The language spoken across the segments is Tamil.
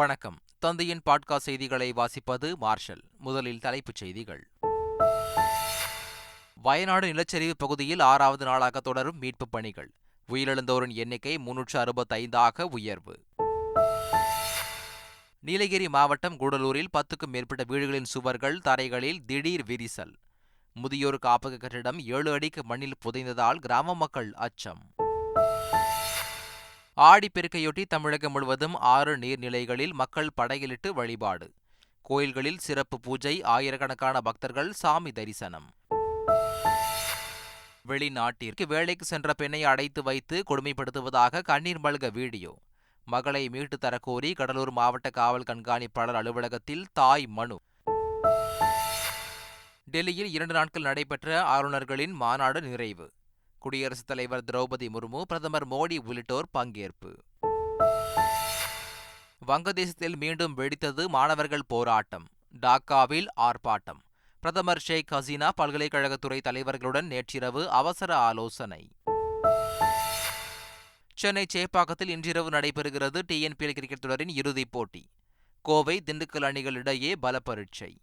வணக்கம். தந்தையின் பாட்காஸ்ட் செய்திகளை வாசிப்பது மார்ஷல். முதலில் தலைப்புச் செய்திகள். வயநாடு நிலச்சரிவு பகுதியில் ஆறாவது நாளாக தொடரும் மீட்புப் பணிகள். உயிரிழந்தோரின் எண்ணிக்கை முன்னூற்று அறுபத்தைந்தாக உயர்வு. நீலகிரி மாவட்டம் கூடலூரில் பத்துக்கும் மேற்பட்ட வீடுகளின் சுவர்கள் தரைகளில் திடீர் விரிசல். முதியோர் காப்பக கட்டிடம் ஏழு அடிக்கு மண்ணில் புதைந்ததால் கிராம மக்கள் அச்சம். ஆடிப்பெருக்கையொட்டி தமிழகம் முழுவதும் ஆறு நீர்நிலைகளில் மக்கள் படையிலிட்டு வழிபாடு. கோயில்களில் சிறப்பு பூஜை ஆயிரக்கணக்கான பக்தர்கள் சாமி தரிசனம். வெளிநாட்டிற்கு வேலைக்கு சென்ற பெண்ணை அடைத்து வைத்து கொடுமைப்படுத்துவதாக கண்ணீர் மல்க வீடியோ. மகளை மீட்டு தரக்கோரி கடலூர் மாவட்ட காவல் கண்காணிப்பாளர் அலுவலகத்தில் தாய் மனு. டெல்லியில் இரண்டு நாட்கள் நடைபெற்ற ஆளுநர்களின் மாநாடு நிறைவு. குடியரசுத் தலைவர் திரௌபதி முர்மு பிரதமர் மோடி உள்ளிட்டோர் பங்கேற்பு. வங்கதேசத்தில் மீண்டும் வெடித்தது மாணவர்கள் போராட்டம் டாக்காவில் ஆர்ப்பாட்டம். பிரதமர் ஷேக் ஹசீனா பல்கலைக்கழகத்துறை தலைவர்களுடன் நேற்றிரவு அவசர ஆலோசனை. சென்னை சேப்பாக்கத்தில் இன்றிரவு நடைபெறுகிறது டிஎன்பிஎல் கிரிக்கெட் தொடரின் இறுதிப் போட்டி. கோவை திண்டுக்கல் அணிகளிடையே பல பரீட்சை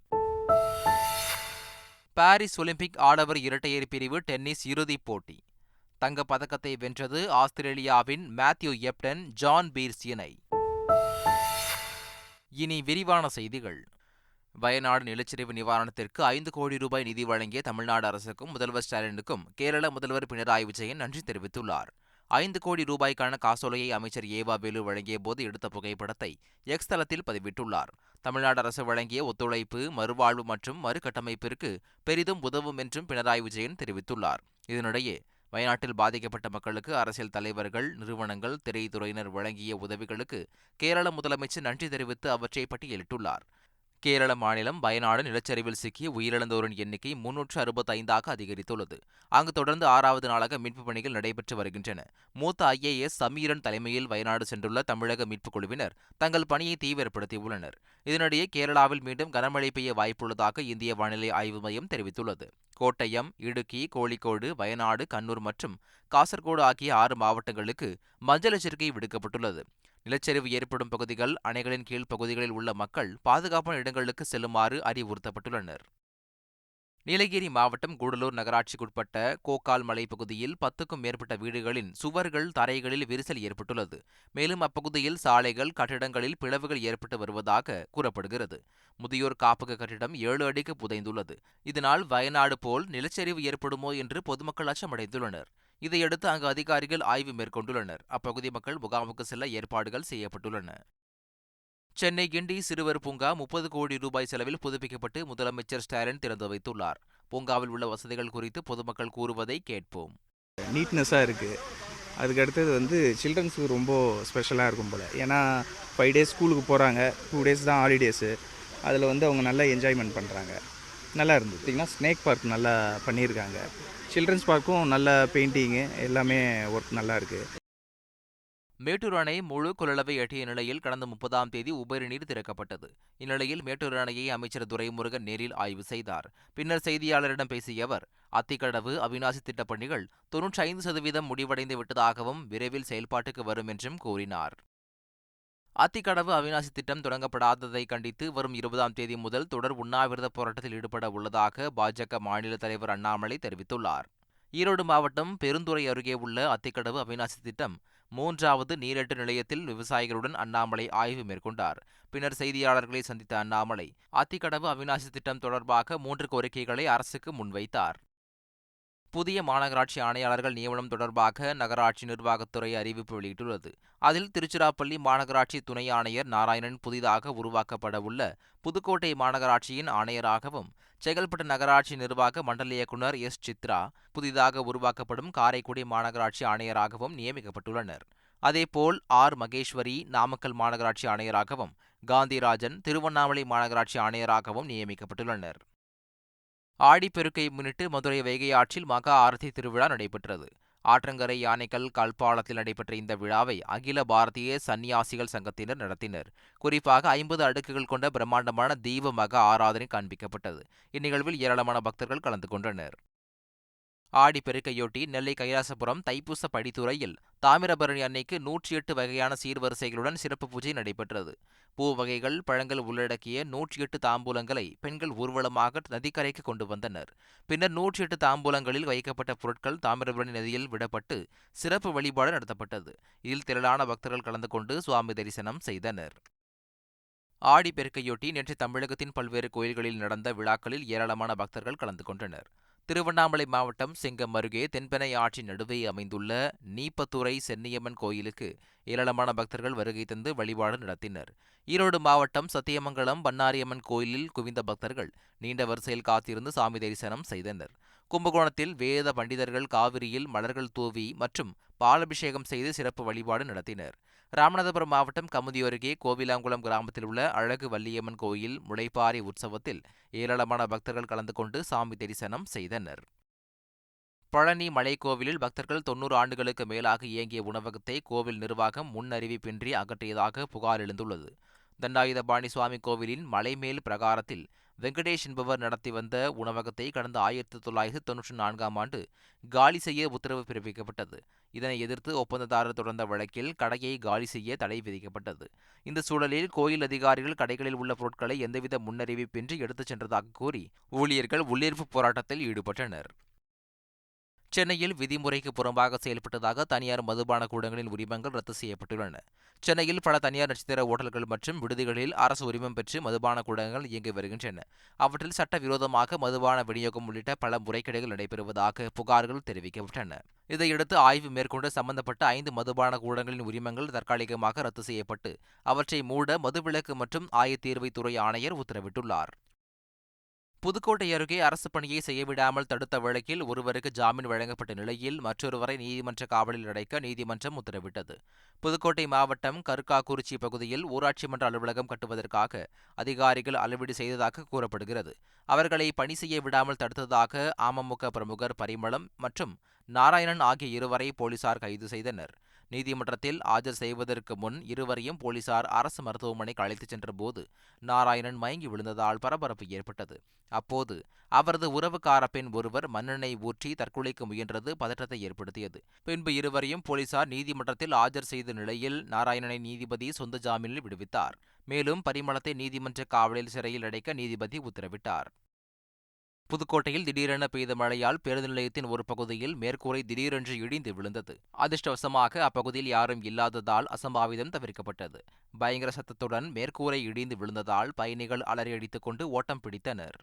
பாரிஸ் ஒலிம்பிக் ஆடவர் இரட்டையர் பிரிவு டென்னிஸ் இறுதிப் போட்டி. தங்கப்பதக்கத்தை வென்றது ஆஸ்திரேலியாவின் மேத்யூ எப்டன் ஜான் பீர்ஸ் இணை. இனி விரிவான செய்திகள். வயநாடு நிலச்சரிவு நிவாரணத்திற்கு ஐந்து கோடி ரூபாய் நிதி வழங்கிய தமிழ்நாடு அரசுக்கும் முதல்வர் ஸ்டாலினுக்கும் கேரள முதல்வர் பினராயி விஜயன் நன்றி தெரிவித்துள்ளார். ஐந்து கோடி ரூபாய்க்கான காசோலையை அமைச்சர் ஏவா வேலு வழங்கிய போது எடுத்த புகைப்படத்தை எக்ஸ் தளத்தில் பதிவிட்டுள்ளார். தமிழ்நாடு அரசு வழங்கிய ஒத்துழைப்பு மறுவாழ்வு மற்றும் மறுகட்டமைப்பிற்கு பெரிதும் உதவும் என்றும் பினராயி விஜயன் தெரிவித்துள்ளார். இதனிடையே வயநாட்டில் பாதிக்கப்பட்ட மக்களுக்கு அரசியல் தலைவர்கள் நிறுவனங்கள் திரைத்துறையினர் வழங்கிய உதவிகளுக்கு கேரள முதலமைச்சர் நன்றி தெரிவித்து அவற்றை பட்டியலிட்டுள்ளார். கேரள மாநிலம் வயநாடு நிலச்சரிவில் சிக்கிய உயிரிழந்தோரின் எண்ணிக்கை முன்னூற்று அறுபத்தைந்தாக அதிகரித்துள்ளது. அங்கு தொடர்ந்து ஆறாவது நாளாக மீட்புப் பணிகள் நடைபெற்று வருகின்றன. மூத்த ஐஏஎஸ் சமீரன் தலைமையில் வயநாடு சென்றுள்ள தமிழக மீட்புக் குழுவினர் தங்கள் பணியை தீவிரப்படுத்தியுள்ளனர். இதனிடையே கேரளாவில் மீண்டும் கனமழை பெய்ய வாய்ப்புள்ளதாக இந்திய வானிலை ஆய்வு மையம் தெரிவித்துள்ளது. கோட்டயம் இடுக்கி கோழிக்கோடு வயநாடு கண்ணூர் மற்றும் காசர்கோடு ஆகிய ஆறு மாவட்டங்களுக்கு மஞ்சள் எச்சரிக்கை விடுக்கப்பட்டுள்ளது. நிலச்சரிவு ஏற்படும் பகுதிகள் அணைகளின் கீழ் பகுதிகளில் உள்ள மக்கள் பாதுகாப்பான இடங்களுக்கு செல்லுமாறு அறிவுறுத்தப்பட்டுள்ளனர். நீலகிரி மாவட்டம் கூடலூர் நகராட்சிக்குட்பட்ட கோக்கால் மலை பகுதியில் பத்துக்கும் மேற்பட்ட வீடுகளின் சுவர்கள் தரைகளில் விரிசல் ஏற்பட்டுள்ளது. மேலும் அப்பகுதியில் சாலைகள் கட்டிடங்களில் பிளவுகள் ஏற்பட்டு வருவதாக கூறப்படுகிறது. முதியோர் காப்பக கட்டிடம் ஏழு அடிக்கு புதைந்துள்ளது. இதனால் வயநாடு போல் நிலச்சரிவு ஏற்படுமோ என்று பொதுமக்கள் அச்சமடைந்துள்ளனர். இதையடுத்து அங்கு அதிகாரிகள் ஆய்வு மேற்கொண்டுள்ளனர். அப்பகுதி மக்கள் முகாமுக்கு செல்ல ஏற்பாடுகள் செய்யப்பட்டுள்ளன. சென்னை கிண்டி சிறுவர் பூங்கா முப்பது கோடி ரூபாய் செலவில் புதுப்பிக்கப்பட்டு முதலமைச்சர் ஸ்டாலின் திறந்து வைத்துள்ளார். பூங்காவில் உள்ள வசதிகள் குறித்து பொதுமக்கள் கூறுவதை கேட்போம். நீட்னஸாக இருக்குது அதுக்கு அடுத்தது வந்து சில்ட்ரன்ஸுக்கு ரொம்ப ஸ்பெஷலாக இருக்கும் போல். ஏன்னா ஃபைவ் டேஸ் ஸ்கூலுக்கு போகிறாங்க டூ டேஸ் தான் ஹாலிடேஸு அதில் வந்து அவங்க நல்லா என்ஜாய்மெண்ட் பண்ணுறாங்க நல்லா இருந்தது. பார்த்திங்கன்னா ஸ்னேக் பார்க் நல்லா பண்ணியிருக்காங்க. சில்ட்ரன்ஸ் பார்க்கும் நல்ல பெயிண்டிங்கு எல்லாமே ஒர்க் நல்லா இருக்குது மேட்டூர் அணை முழு கொள்ளளவை எட்டிய நிலையில் கடந்த முப்பதாம் தேதி உபரி நீர் திறக்கப்பட்டது. இந்நிலையில் மேட்டூர் அணையை அமைச்சர் துரைமுருகன் நேரில் ஆய்வு செய்தார். பின்னர் செய்தியாளரிடம் பேசிய அவர் அத்திக்கடவு அவிநாசி திட்டப் பணிகள் தொன்னூற்றி ஐந்து சதவீதம் முடிவடைந்து விட்டதாகவும் விரைவில் செயல்பாட்டுக்கு வரும் என்றும் கூறினார். அத்திக்கடவு அவிநாசி திட்டம் தொடங்கப்படாததை கண்டித்து வரும் இருபதாம் தேதி முதல் தொடர் உண்ணாவிரத போராட்டத்தில் ஈடுபட உள்ளதாக பாஜக மாநில தலைவர் அண்ணாமலை தெரிவித்துள்ளார். ஈரோடு மாவட்டம் பெருந்துறை அருகே உள்ள அத்திக்கடவு அவிநாசி திட்டம் மூன்றாவது நீரேட்டு நிலையத்தில் விவசாயிகளுடன் அண்ணாமலை ஆய்வு மேற்கொண்டார். பின்னர் செய்தியாளர்களை சந்தித்த அண்ணாமலை அத்திக்கடவு அவிநாசி திட்டம் தொடர்பாக மூன்று கோரிக்கைகளை அரசுக்கு முன்வைத்தார். புதிய மாநகராட்சி ஆணையாளர்கள் நியமனம் தொடர்பாக நகராட்சி நிர்வாகத்துறை அறிவிப்பு வெளியிட்டுள்ளது. அதில் திருச்சிராப்பள்ளி மாநகராட்சி துணை ஆணையர் நாராயணன் புதிதாக உருவாக்கப்பட உள்ள புதுக்கோட்டை மாநகராட்சியின் ஆணையராகவும் செங்கல்பட்டு நகராட்சி நிர்வாக மண்டல இயக்குநர் எஸ். சித்ரா புதிதாக உருவாக்கப்படும் காரைக்குடி மாநகராட்சி ஆணையராகவும் நியமிக்கப்பட்டுள்ளனர். அதேபோல் ஆர். மகேஸ்வரி நாமக்கல் மாநகராட்சி ஆணையராகவும் காந்திராஜன் திருவண்ணாமலை மாநகராட்சி ஆணையராகவும் நியமிக்கப்பட்டுள்ளனர். ஆடிப்பெருக்கை முன்னிட்டு மதுரை வைகை ஆற்றில் மகா ஆரத்தி திருவிழா நடைபெற்றது. ஆற்றங்கரை யானைக்கல் கல்பாளத்தில் நடைபெற்ற இந்த விழாவை அகில பாரதிய சன்னியாசிகள் சங்கத்தினர் நடத்தினர். குறிப்பாக ஐம்பது அடுக்குகள் கொண்ட பிரம்மாண்டமான தீப மக ஆராதனை காண்பிக்கப்பட்டது. இந்நிகழ்வில் ஏராளமான பக்தர்கள் கலந்து கொண்டனர். ஆடி பெருக்கையொட்டி நெல்லை கைலாசபுரம் தைப்பூச படித்துறையில் தாமிரபரணி அன்னைக்கு நூற்றி எட்டு வகையான சீர்வரிசைகளுடன் சிறப்பு பூஜை நடைபெற்றது. பூ வகைகள் பழங்கள் உள்ளடக்கிய நூற்றி எட்டு தாம்பூலங்களை பெண்கள் ஊர்வலமாக நதிக்கரைக்கு கொண்டு வந்தனர். பின்னர் நூற்றி எட்டு தாம்பூலங்களில் வைக்கப்பட்ட பொருட்கள் தாமிரபரணி நதியில் விடப்பட்டு சிறப்பு வழிபாடு நடத்தப்பட்டது. இதில் திரளான பக்தர்கள் கலந்து கொண்டு சுவாமி தரிசனம் செய்தனர். ஆடி பெருக்கையொட்டி நேற்று தமிழகத்தின் பல்வேறு கோயில்களில் நடந்த விழாக்களில் ஏராளமான பக்தர்கள் கலந்து கொண்டனர். திருவண்ணாமலை மாவட்டம் செங்கம் அருகே தென்பெனை ஆட்சி நடுவே அமைந்துள்ள நீப்பத்துறை சென்னியம்மன் கோயிலுக்கு ஏராளமான பக்தர்கள் வருகை தந்து வழிபாடு நடத்தினர். ஈரோடு மாவட்டம் சத்தியமங்கலம் பண்ணாரியம்மன் கோயிலில் குவிந்த பக்தர்கள் நீண்ட வரிசையில் காத்திருந்து சாமி தரிசனம் செய்தனர். கும்பகோணத்தில் வேத பண்டிதர்கள் காவிரியில் மலர்கள் தூவி மற்றும் பாலபிஷேகம் செய்து சிறப்பு வழிபாடு நடத்தினர். ராமநாதபுரம் மாவட்டம் கமுதி அருகே கோவிலாங்குளம் கிராமத்தில் உள்ள அழகு வள்ளியம்மன் கோயில் முளைப்பாறை உற்சவத்தில் ஏராளமான பக்தர்கள் கலந்து கொண்டு சாமி தரிசனம் செய்தனர். பழனி மலைக்கோவிலில் பக்தர்கள் தொன்னூறு ஆண்டுகளுக்கு மேலாக இயங்கிய உணவகத்தை கோவில் நிர்வாகம் முன்னறிவிப்பின்றி அகற்றியதாக புகார் எழுந்துள்ளது. தண்டாயுதபாணி சுவாமி கோவிலின் மலைமேல் பிரகாரத்தில் வெங்கடேஷ் என்பவர் நடத்தி வந்த உணவகத்தை கடந்த ஆயிரத்தி தொள்ளாயிரத்தி தொன்னூற்றி நான்காம் ஆண்டு காலி செய்ய உத்தரவு பிறப்பிக்கப்பட்டது. இதனை எதிர்த்து ஒப்பந்ததாரர் தொடர்ந்த வழக்கில் கடையை காலி செய்ய தடை விதிக்கப்பட்டது. இந்த சூழலில் கோயில் அதிகாரிகள் கடைகளில் உள்ள பொருட்களை எந்தவித முன்னறிவிப்பின்றி எடுத்துச் சென்றதாக கூறி ஊழியர்கள் உள்ளிருப்பு போராட்டத்தில் ஈடுபட்டனர். சென்னையில் விதிமுறைக்கு புறம்பாக செயல்பட்டதாக தனியார் மதுபான கூடங்களின் உரிமங்கள் ரத்து செய்யப்பட்டுள்ளன. சென்னையில் பல தனியார் நட்சத்திர ஓட்டல்கள் மற்றும் விடுதிகளில் அரசு உரிமம் பெற்று மதுபான கூடங்கள் இயங்கி வருகின்றன. அவற்றில் சட்டவிரோதமாக மதுபான விநியோகம் உள்ளிட்ட பல முறைகேடுகள் நடைபெறுவதாக புகார்கள் தெரிவிக்கப்பட்டன. இதையடுத்து ஆய்வு மேற்கொண்டு சம்பந்தப்பட்ட ஐந்து மதுபான கூடங்களின் உரிமங்கள் தற்காலிகமாக ரத்து செய்யப்பட்டு அவற்றை மூட மதுவிலக்கு மற்றும் ஆயத்தீர்வைத்துறை ஆணையர் உத்தரவிட்டுள்ளார். புதுக்கோட்டை அருகே அரசு பணியை செய்யவிடாமல் தடுத்த வழக்கில் ஒருவருக்கு ஜாமீன் வழங்கப்பட்ட நிலையில் மற்றொருவரை நீதிமன்ற காவலில் அடைக்க நீதிமன்றம் உத்தரவிட்டது. புதுக்கோட்டை மாவட்டம் கருக்காக்குறிச்சி பகுதியில் ஊராட்சி மன்ற அலுவலகம் கட்டுவதற்காக அதிகாரிகள் அளவீடு செய்ததாக கூறப்படுகிறது. அவர்களை பணி செய்ய விடாமல் தடுத்ததாக அமமுக பிரமுகர் பரிமளம் மற்றும் நாராயணன் ஆகிய இருவரை போலீசார் கைது செய்தனர். நீதிமன்றத்தில் ஆஜர் செய்வதற்கு முன் இருவரையும் போலீசார் அரசு மருத்துவமனைக்கு அழைத்துச் சென்றபோது நாராயணன் மயங்கி விழுந்ததால் பரபரப்பு ஏற்பட்டது. அப்போது அவரது உறவுக்கார பெண் ஒருவர் மண்ணெண்ணெய் ஊற்றி தற்கொலைக்கு முயன்றது பதற்றத்தை ஏற்படுத்தியது. பின்பு இருவரையும் போலீசார் நீதிமன்றத்தில் ஆஜர் செய்த நிலையில் நாராயணனை நீதிபதி சொந்த ஜாமீனில் விடுவித்தார். மேலும் பரிமளத்தை நீதிமன்ற காவலில் சிறையில் அடைக்க நீதிபதி உத்தரவிட்டார். புதுக்கோட்டையில் திடீரென பெய்த மழையால் பேருந்து நிலையத்தின் ஒரு பகுதியில் மேற்கூரை திடீரென்று இடிந்து விழுந்தது. அதிர்ஷ்டவசமாக அப்பகுதியில் யாரும் இல்லாததால் அசம்பாவிதம் தவிர்க்கப்பட்டது. பயங்கர சத்தத்துடன் மேற்கூரை இடிந்து விழுந்ததால் பயணிகள் அலறியடித்துக் கொண்டு ஓட்டம் பிடித்தனர்.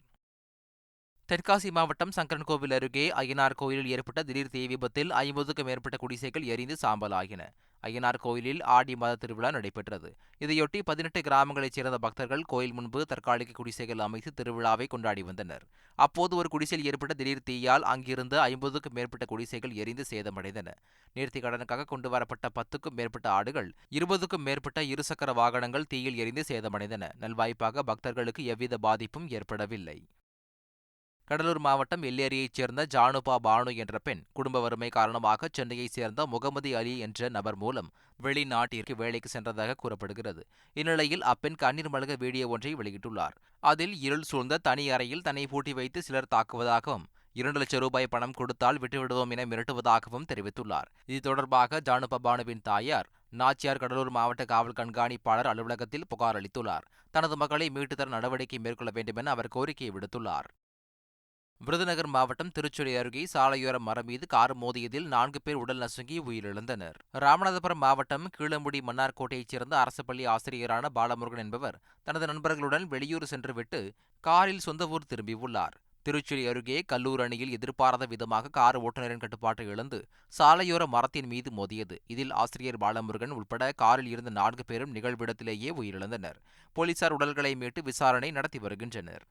தெற்காசி மாவட்டம் சங்கரன்கோவில் அருகே ஐயனார் கோயிலில் ஏற்பட்ட திடீர் தீ விபத்தில் ஐம்பதுக்கும் மேற்பட்ட குடிசைகள் எரிந்து சாம்பலாகின. ஐயனார் கோயிலில் ஆடி மாத திருவிழா நடைபெற்றது. இதையொட்டி பதினெட்டு கிராமங்களைச் சேர்ந்த பக்தர்கள் கோயில் முன்பு தற்காலிக குடிசைகள் அமைத்து திருவிழாவை கொண்டாடி வந்தனர். அப்போது ஒரு குடிசையில் ஏற்பட்ட திடீர் தீயால் அங்கிருந்து ஐம்பதுக்கும் மேற்பட்ட குடிசைகள் எரிந்து சேதமடைந்தன. நேர்த்தி கடனுக்காக கொண்டு வரப்பட்ட பத்துக்கும் மேற்பட்ட ஆடுகள் இருபதுக்கும் மேற்பட்ட இருசக்கர வாகனங்கள் தீயில் எரிந்து சேதமடைந்தன. நல்வாய்ப்பாக பக்தர்களுக்கு எவ்வித பாதிப்பும் ஏற்படவில்லை. கடலூர் மாவட்டம் எல்லேரியைச் சேர்ந்த ஜானுபா பானு என்ற பெண் குடும்ப வறுமை காரணமாக சென்னையைச் சேர்ந்த முகமது அலி என்ற நபர் மூலம் வெளிநாட்டிற்கு வேலைக்கு சென்றதாக கூறப்படுகிறது. இந்நிலையில் அப்பெண் கண்ணீர் மலக வீடியோ ஒன்றை வெளியிட்டுள்ளார். அதில் இருள் சூழ்ந்த தனி அறையில் தன்னை பூட்டி வைத்து சிலர் தாக்குவதாகவும் இரண்டு லட்சம் ரூபாய் பணம் கொடுத்தால் விட்டுவிடுவோம் என மிரட்டுவதாகவும் தெரிவித்துள்ளார். இது தொடர்பாக ஜானுபா பானுவின் தாயார் நாச்சியார் கடலூர் மாவட்ட காவல் கண்காணிப்பாளர் அலுவலகத்தில் புகார் அளித்துள்ளார். தனது மகளை மீட்டுத்தர நடவடிக்கை மேற்கொள்ள வேண்டும் என அவர் கோரிக்கை விடுத்துள்ளார். விருதுநகர் மாவட்டம் திருச்சுழி அருகே சாலையோர மரம் மீது கார் மோதியதில் நான்கு பேர் உடல் நசுங்கி உயிரிழந்தனர். ராமநாதபுரம் மாவட்டம் கீழமுடி மன்னார்கோட்டையைச் சேர்ந்த அரசு பள்ளி ஆசிரியரான பாலமுருகன் என்பவர் தனது நண்பர்களுடன் வெளியூர் சென்றுவிட்டு காரில் சொந்த ஊர் திரும்பியுள்ளார். திருச்சுழி அருகே கல்லூர் அணியில் எதிர்பாராத விதமாக கார் ஓட்டுநரின் கட்டுப்பாட்டை இழந்து சாலையோர மரத்தின் மீது மோதியது. இதில் ஆசிரியர் பாலமுருகன் உட்பட காரில் இருந்த நான்கு பேரும் நிகழ்விடத்திலேயே உயிரிழந்தனர். போலீசார் உடல்களை மீட்டு விசாரணை நடத்தி வருகின்றனர்.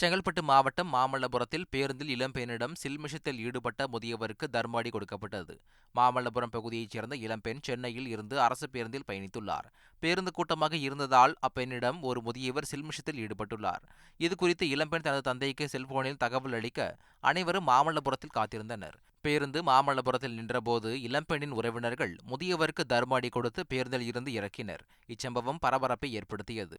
செங்கல்பட்டு மாவட்டம் மாமல்லபுரத்தில் பேருந்தில் இளம்பெண்ணிடம் சில்மிஷத்தில் ஈடுபட்ட முதியவருக்கு தர்மாடி கொடுக்கப்பட்டது. மாமல்லபுரம் பகுதியைச் சேர்ந்த இளம்பெண் சென்னையில் இருந்து அரசு பேருந்தில் பயணித்துள்ளார். பேருந்து கூட்டமாக இருந்ததால் அப்பெண்ணிடம் ஒரு முதியவர் சில்மிஷத்தில் ஈடுபட்டுள்ளார். இதுகுறித்து இளம்பெண் தனது தந்தைக்கு செல்போனில் தகவல் அளிக்க அனைவரும் மாமல்லபுரத்தில் காத்திருந்தனர். பேருந்து மாமல்லபுரத்தில் நின்றபோது இளம்பெண்ணின் உறவினர்கள் முதியவருக்கு தர்மாடி கொடுத்து பேருந்தில் இருந்து இறக்கினர். இச்சம்பவம் பரபரப்பை ஏற்படுத்தியது.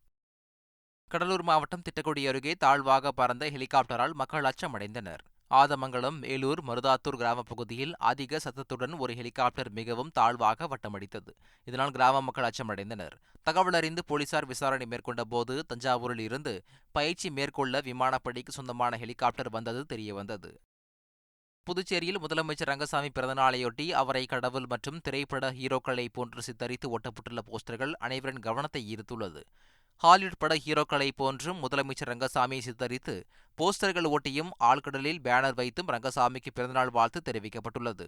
கடலூர் மாவட்டம் திட்டக்குடி அருகே தாழ்வாக பறந்த ஹெலிகாப்டரால் மக்கள் அச்சமடைந்தனர். ஆதமங்கலம் மேலூர் மருதாத்தூர் கிராம பகுதியில் அதிக சத்தத்துடன் ஒரு ஹெலிகாப்டர் மிகவும் தாழ்வாக வட்டமடித்தது. இதனால் கிராம மக்கள் அச்சமடைந்தனர். தகவல் அறிந்து போலீசார் விசாரணை மேற்கொண்ட போது தஞ்சாவூரில் இருந்து பயிற்சி மேற்கொள்ள விமானப்படைக்கு சொந்தமான ஹெலிகாப்டர் வந்தது தெரியவந்தது. புதுச்சேரியில் முதலமைச்சர் ரங்கசாமி பிறந்தநாளையொட்டி அவரை கடவுள் மற்றும் திரைப்பட ஹீரோக்களை போன்று சித்தரித்து ஒட்டப்பட்டுள்ள போஸ்டர்கள் அனைவரின் கவனத்தை ஈர்த்துள்ளது. ஹாலிவுட் பட ஹீரோக்களைப் போன்றும் முதலமைச்சர் ரங்கசாமியை சித்தரித்து போஸ்டர்கள் ஒட்டியும் ஆழ்கடலில் பேனர் வைத்தும் ரங்கசாமிக்கு பிறந்தநாள் வாழ்த்து தெரிவிக்கப்பட்டுள்ளது.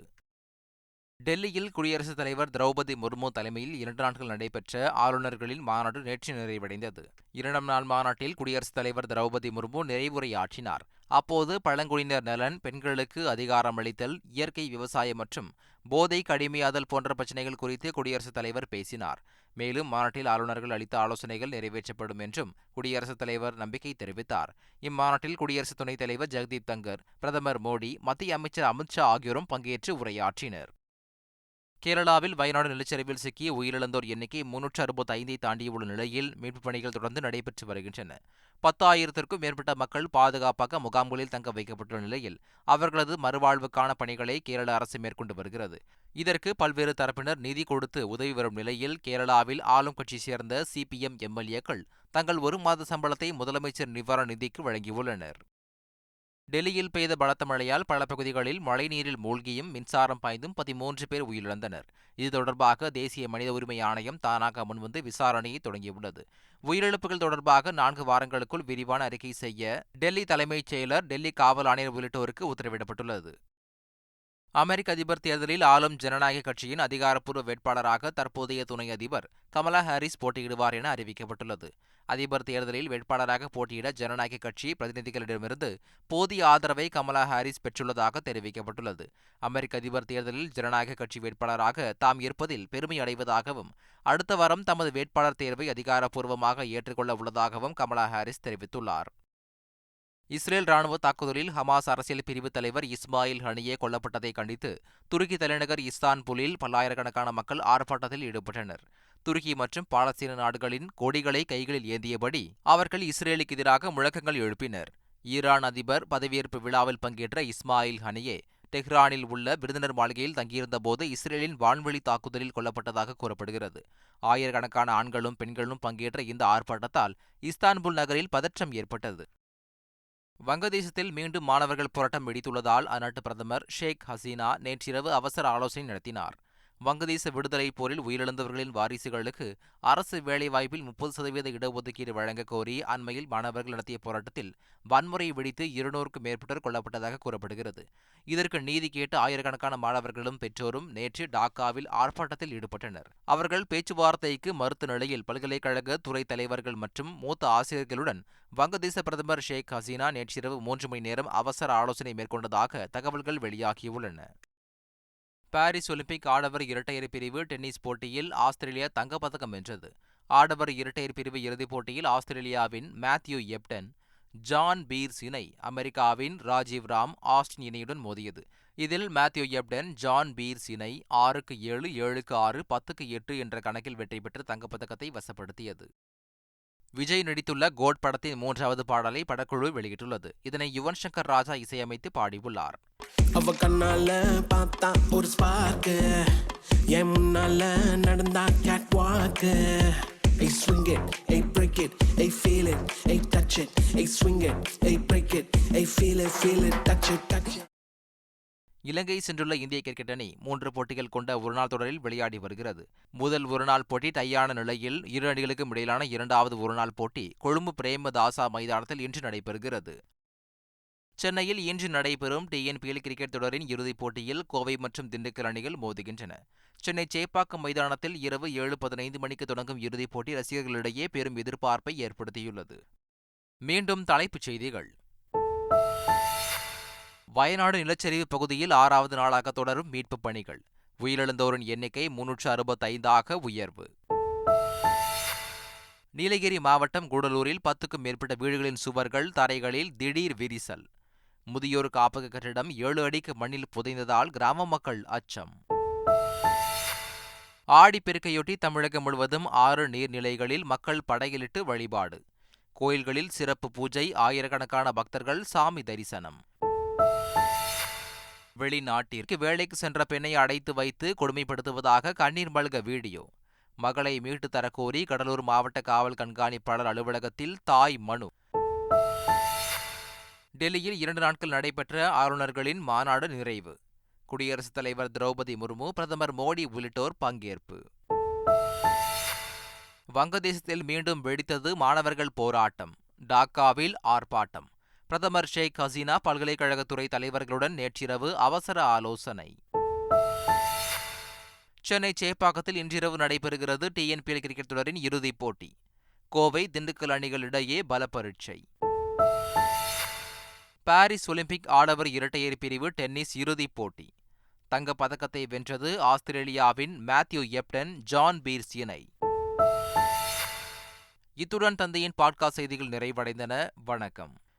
டெல்லியில் குடியரசுத் தலைவர் திரௌபதி முர்மு தலைமையில் இரண்டு நாட்கள் நடைபெற்ற ஆளுநர்களின் மாநாடு நேற்று நிறைவடைந்தது. இரண்டாம் நாள் மாநாட்டில் குடியரசுத் தலைவர் திரௌபதி முர்மு நிறைவுரையாற்றினார். அப்போது பழங்குடியினர் நலன் பெண்களுக்கு அதிகாரம் அளித்தல் இயற்கை விவசாயம் மற்றும் போதை கடுமையாதல் போன்ற பிரச்சினைகள் குறித்து குடியரசுத் தலைவர் பேசினார். மேலும் மாநாட்டில் ஆளுநர்கள் அளித்த ஆலோசனைகள் நிறைவேற்றப்படும் என்றும் குடியரசுத் தலைவர் நம்பிக்கை தெரிவித்தார். இம்மாநாட்டில் குடியரசு துணைத் தலைவர் ஜெகதீப் தங்கர் பிரதமர் மோடி மத்திய அமைச்சர் அமித்ஷா ஆகியோரும் பங்கேற்று உரையாற்றினர். கேரளாவில் வயநாடு நிலச்சரிவில் சிக்கி உயிரிழந்தோர் எண்ணிக்கை முன்னூற்று அறுபத்தி ஐந்தை தாண்டியுள்ள நிலையில் மீட்புப் பணிகள் தொடர்ந்து நடைபெற்று வருகின்றன. பத்தாயிரத்திற்கும் மேற்பட்ட மக்கள் பாதுகாப்பாக முகாம்களில் தங்க வைக்கப்பட்டுள்ள நிலையில் அவர்களது மறுவாழ்வுக்கான பணிகளை கேரள அரசு மேற்கொண்டு வருகிறது. இதற்கு பல்வேறு தரப்பினர் நிதி கொடுத்து உதவி வரும் நிலையில் கேரளாவில் ஆளும் கட்சி சேர்ந்த சிபிஎம் எம்எல்ஏக்கள் தங்கள் ஒரு மாத சம்பளத்தை முதலமைச்சர் நிவாரண நிதிக்கு வழங்கியுள்ளனர். டெல்லியில் பெய்த பலத்த மழையால் பல பகுதிகளில் மழைநீரில் மூழ்கியும் மின்சாரம் பாய்ந்தும் பதிமூன்று பேர் உயிரிழந்தனர். இது தொடர்பாக தேசிய மனித உரிமை ஆணையம் தானாக முன்வந்து விசாரணையை தொடங்கியுள்ளது. உயிரிழப்புகள் தொடர்பாக நான்கு வாரங்களுக்குள் விரிவான அறிக்கை செய்ய டெல்லி தலைமைச் செயலர் டெல்லி காவல் ஆணையர் உள்ளிட்டோருக்கு உத்தரவிடப்பட்டுள்ளது. அமெரிக்க அதிபர் தேர்தலில் ஆளும் ஜனநாயக கட்சியின் அதிகாரப்பூர்வ வேட்பாளராக தற்போதைய துணை அதிபர் கமலா ஹாரிஸ் போட்டியிடுவார் என அறிவிக்கப்பட்டுள்ளது. அதிபர் தேர்தலில் வேட்பாளராக போட்டியிட ஜனநாயக கட்சி பிரதிநிதிகளிடமிருந்து போதிய ஆதரவை கமலா ஹாரிஸ் பெற்றுள்ளதாக தெரிவிக்கப்பட்டுள்ளது. அமெரிக்க அதிபர் தேர்தலில் ஜனநாயக கட்சி வேட்பாளராக தாம் இருப்பதில் பெருமை அடைவதாகவும் அடுத்த வாரம் தமது வேட்பாளர் தேர்வை அதிகாரப்பூர்வமாக ஏற்றுக்கொள்ள உள்ளதாகவும் கமலா ஹாரிஸ் தெரிவித்துள்ளார். இஸ்ரேல் ராணுவ தாக்குதலில் ஹமாஸ் அரசியல் பிரிவு தலைவர் இஸ்மாயில் ஹனியே கொல்லப்பட்டதை கண்டித்து துருக்கி தலைநகர் இஸ்தான்புலில் பல்லாயிரக்கணக்கான மக்கள் ஆர்ப்பாட்டத்தில் ஈடுபட்டனர். துருக்கி மற்றும் பாலஸ்தீன நாடுகளின் கொடிகளை கைகளில் ஏந்தியபடி அவர்கள் இஸ்ரேலுக்கு எதிராக முழக்கங்கள் எழுப்பினர். ஈரான் அதிபர் பதவியேற்பு விழாவில் பங்கேற்ற இஸ்மாயில் ஹனியே டெஹ்ரானில் உள்ள விருந்தினர் மாளிகையில் தங்கியிருந்தபோது இஸ்ரேலின் வான்வெளி தாக்குதலில் கொல்லப்பட்டதாக கூறப்படுகிறது. ஆயிரக்கணக்கான ஆண்களும் பெண்களும் பங்கேற்ற இந்த ஆர்ப்பாட்டத்தால் இஸ்தான்புல் நகரில் பதற்றம் ஏற்பட்டது. வங்கதேசத்தில் மீண்டும் மாணவர்கள் போராட்டம் வெடித்துள்ளதால் அந்நாட்டு பிரதமர் ஷேக் ஹசீனா நேற்றிரவு அவசர ஆலோசனை நடத்தினார். வங்கதேச விடுதலை போரில் உயிரிழந்தவர்களின் வாரிசுகளுக்கு அரசு வேலைவாய்ப்பில் முப்பது சதவீத இடஒதுக்கீடு வழங்க கோரி அண்மையில் மாணவர்கள் நடத்திய போராட்டத்தில் வன்முறை வெடித்து இருநூறுக்கும் மேற்பட்டோர் கொல்லப்பட்டதாக கூறப்படுகிறது. இதற்கு நீதி கேட்டு ஆயிரக்கணக்கான மாணவர்களும் பெற்றோரும் நேற்று டாக்காவில் ஆர்ப்பாட்டத்தில் ஈடுபட்டனர். அவர்கள் பேச்சுவார்த்தைக்கு மறுத்த நிலையில் பல்கலைக்கழக துறை தலைவர்கள் மற்றும் மூத்த ஆசிரியர்களுடன் வங்கதேச பிரதமர் ஷேக் ஹசீனா நேற்றிரவு மூன்று மணி நேரம் அவசர ஆலோசனை மேற்கொண்டதாக தகவல்கள் வெளியாகியுள்ளன. பாரிஸ் ஒலிம்பிக் ஆடவர் இரட்டையர் பிரிவு டென்னிஸ் போட்டியில் ஆஸ்திரேலியா தங்கப்பதக்கம் வென்றது. ஆடவர் இரட்டையர் பிரிவு இறுதிப் போட்டியில் ஆஸ்திரேலியாவின் மேத்யூ எப்டன் ஜான் பீர்ஸ் இணை அமெரிக்காவின் ராஜீவ் ராம் ஆஸ்டின் இணையுடன் மோதியது. இதில் மேத்யூ எப்டன் ஜான் பீர்ஸ் இணை ஆறுக்கு ஏழு ஏழுக்கு ஆறு பத்துக்கு எட்டு என்ற கணக்கில் வெற்றி பெற்று தங்கப்பதக்கத்தை வசப்படுத்தியது. விஜய் நடித்துள்ள கோட் படத்தின் மூன்றாவது பாடலை படக்குழு வெளியிட்டுள்ளது. இதனை யுவன் சங்கர் ராஜா இசையமைத்து பாடியுள்ளார். அவ கண்ணால பார்த்தா ஒரு ஸ்பார்க்கு என் முன்னால நடந்தா கேட் வாக்கு I swing it I break it I feel it I touch it I swing it I break it I feel it feel it touch it touch. இலங்கை சென்றுள்ள இந்திய கிரிக்கெட் அணி மூன்று போட்டிகள் கொண்ட ஒருநாள் தொடரில் விளையாடி வருகிறது. முதல் ஒருநாள் போட்டி டையான நிலையில் இரு அணிகளுக்கும் இடையிலான இரண்டாவது ஒருநாள் போட்டி கொழும்பு பிரேமதாசா மைதானத்தில் இன்று நடைபெறுகிறது. சென்னையில் இன்று நடைபெறும் டிஎன்பிஎல் கிரிக்கெட் தொடரின் இறுதிப் போட்டியில் கோவை மற்றும் திண்டுக்கல் அணிகள் மோதுகின்றன. சென்னை சேப்பாக்கம் மைதானத்தில் இரவு ஏழு பதினைந்து மணிக்கு தொடங்கும் இறுதிப் போட்டி ரசிகர்களிடையே பெரும் எதிர்பார்ப்பை ஏற்படுத்தியுள்ளது. மீண்டும் தலைப்புச் செய்திகள். வயநாடு நிலச்சரிவு பகுதியில் ஆறாவது நாளாக தொடரும் மீட்புப் பணிகள். உயிரிழந்தோரின் எண்ணிக்கை முன்னூற்று அறுபத்தைந்தாக உயர்வு. நீலகிரி மாவட்டம் கூடலூரில் பத்துக்கும் மேற்பட்ட வீடுகளின் சுவர்கள் தரைகளில் திடீர் விரிசல். முதியோர் காப்பக கட்டிடம் ஏழு அடிக்கு மண்ணில் புதைந்ததால் கிராம மக்கள் அச்சம். ஆடிப்பெருக்கையொட்டி தமிழகம் முழுவதும் ஆறு நீர்நிலைகளில் மக்கள் படையலிட்டு வழிபாடு. கோயில்களில் சிறப்பு பூஜை ஆயிரக்கணக்கான பக்தர்கள் சாமி தரிசனம். வெளிநாட்டிற்கு வேலைக்கு சென்ற பெண்ணை அடைத்து வைத்து கொடுமைப்படுத்துவதாக கண்ணீர் மல்க வீடியோ. மகளை மீட்டு தரக்கோரி கடலூர் மாவட்ட காவல் கண்காணிப்பாளர் அலுவலகத்தில் தாய் மனு. டெல்லியில் இரண்டு நாட்கள் நடைபெற்ற ஆளுநர்களின் மாநாடு நிறைவு. குடியரசுத் தலைவர் திரௌபதி முர்மு பிரதமர் மோடி உள்ளிட்டோர் பங்கேற்பு. வங்கதேசத்தில் மீண்டும் வெடித்தது மாணவர்கள் போராட்டம். டாக்காவில் ஆர்ப்பாட்டம். பிரதமர் ஷேக் ஹசீனா பல்கலைக்கழகத்துறை தலைவர்களுடன் நேற்றிரவு அவசர ஆலோசனை. சென்னை சேப்பாக்கத்தில் இன்றிரவு நடைபெறுகிறது டிஎன்பிஎல் கிரிக்கெட் தொடரின் இறுதிப் போட்டி. கோவை திண்டுக்கல் அணிகளிடையே பல பரீட்சை. பாரிஸ் ஒலிம்பிக் ஆடவர் இரட்டையர் பிரிவு டென்னிஸ் இறுதிப் போட்டி. தங்கப் பதக்கத்தை வென்றது ஆஸ்திரேலியாவின் மேத்யூ எப்டன் ஜான் பீர்ஸ் இணை. இத்துடன் தந்தையின் பாட்காஸ்ட் செய்திகள் நிறைவடைந்தன. வணக்கம்.